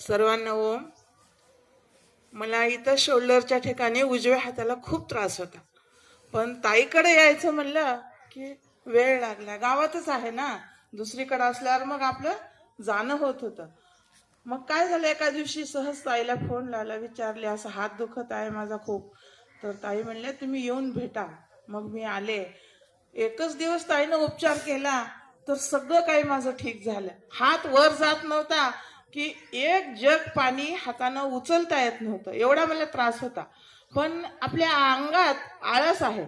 सर्वांना ओम. मला इथं शोल्डरच्या ठिकाणी उजव्या हाताला खूप त्रास होता. पण ताईकडे यायचं म्हणलं की वेळ लागला. गावातच आहे ना. दुसरीकडे असल्यावर मग आपलं जाणं होत होतं. मग काय झालं? एका दिवशी सहज ताईला फोन लावला. विचारले असं हात दुखत आहे माझा खूप. तर ताई म्हणल्या तुम्ही येऊन भेटा. मग मी आले. एकच दिवस ताईनं उपचार केला. तर सगळं काही माझं ठीक झालं. हात वर जात नव्हता. की एक जग पाणी हातानं उचलता येत नव्हतं. एवढा मला त्रास होता. पण आपल्या अंगात आळस आहे.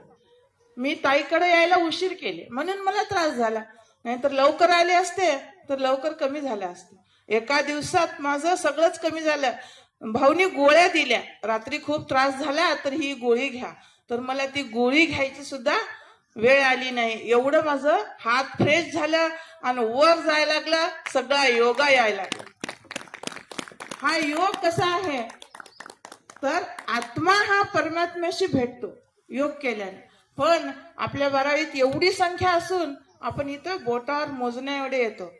मी ताईकडे यायला उशीर केले. म्हणून मला त्रास झाला. नाहीतर लवकर आले असते तर लवकर कमी झाले असते. एका दिवसात माझं सगळंच कमी झालं. भाऊनी गोळ्या दिल्या. रात्री खूप त्रास झाला तर ही गोळी घ्या. तर मला ती गोळी घ्यायची सुद्धा वेळ आली नाही. एवढं माझं हात फ्रेश झालं आणि वर जायला लागला. सगळा योगा यायला लागला. हा योग कसा आहे? तर आत्मा हा परमात्म्याशी भेटतो योग केल्याने. पण आपल्या बारावीत एवढी संख्या असून आपण इथं बोटावर मोजण्या एवढे येतो.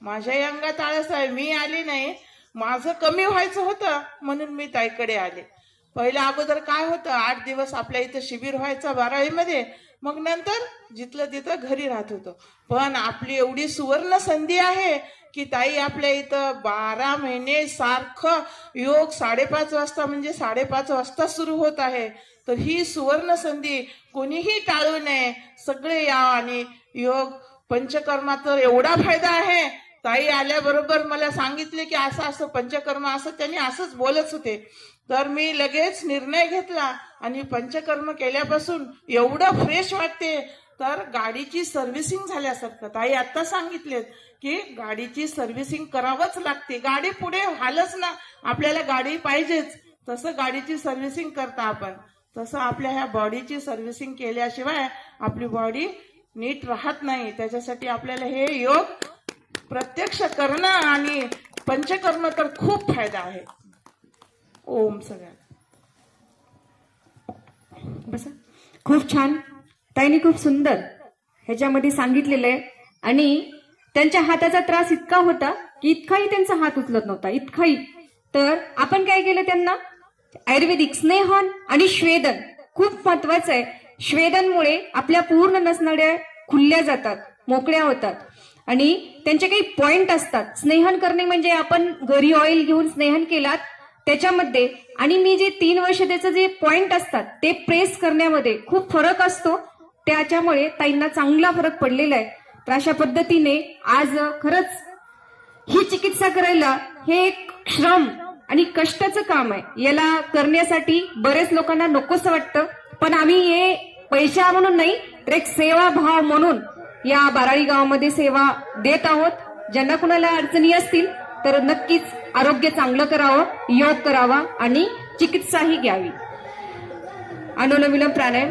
माझ्याही अंगात आळस आहे मी आली नाही. माझं कमी व्हायचं होतं म्हणून मी ताईकडे आले. पहिल्या अगोदर काय होतं? आठ दिवस आपल्या इथं शिबिर व्हायचं बारावीमध्ये. मग नंतर जिथलं तिथं घरी राहत होतो. पण आपली एवढी सुवर्ण संधी आहे की ताई आपल्या इथं बारा महिने सारखं योग साडेपाच वाजता म्हणजे साडेपाच वाजता सुरू होत आहे. तर ही सुवर्ण संधी कोणीही टाळू नये. सगळे या आणि योग पंचकर्माचा एवढा फायदा आहे. ताई आल्याबरोबर मला सांगितले की असं असं पंचकर्म असं त्यांनी असंच बोलत होते. तर मी लगेच निर्णय घेतला आणि पंचकर्म केल्यापासून एवढं फ्रेश वाटते. तर गाडीची सर्व्हिसिंग झाल्यासारखं. ताई आत्ता सांगितले की गाडीची सर्व्हिसिंग करावंच लागते. गाडी पुढे हालच ना. आपल्याला गाडी पाहिजेच. तसं गाडीची सर्व्हिसिंग करता आपण. तसं आपल्या ह्या बॉडीची सर्व्हिसिंग केल्याशिवाय आपली बॉडी नीट राहत नाही. त्याच्यासाठी आपल्याला हे योग प्रत्यक्ष करणं आणि पंचकर्म तर खूप फायदा आहे. ओम सगळ्यात बसा. खूप छान. ताईने खूप सुंदर ह्याच्यामध्ये सांगितलेलं आहे. आणि त्यांच्या हाताचा त्रास इतका होता की इतकाही त्यांचा हात उचलत नव्हता. इतकाही. तर आपण काय केलं त्यांना? आयुर्वेदिक स्नेहन आणि श्वेदन. खूप महत्वाचं आहे. श्वेदनमुळे आपल्या पूर्ण नसणाऱ्या खुलल्या जातात मोकळ्या होतात. आणि त्यांचे काही पॉइंट असतात. स्नेहन करणे म्हणजे आपण घरी ऑइल घेऊन स्नेहन केलात त्याच्यामध्ये आणि मी जे तीन वर्ष त्याचं जे पॉइंट असतात ते प्रेस करण्यामध्ये खूप फरक असतो. त्याच्यामुळे ताईंना चांगला फरक पडलेला आहे. तर अशा पद्धतीने आज खरंच ही चिकित्सा करायला हे एक श्रम आणि कष्टाचं काम आहे. याला करण्यासाठी बरेच लोकांना नकोस वाटतं. पण आम्ही हे पैशा म्हणून नाही तर एक सेवा भाव म्हणून या बाराळी गावामध्ये सेवा देत आहोत. ज्यांना कुणाला अडचणी असतील तर नक्कीच आरोग्य चांगलं करावं योग करावा आणि चिकित्साही घ्यावी. अनुलोम विलोम प्राणायाम.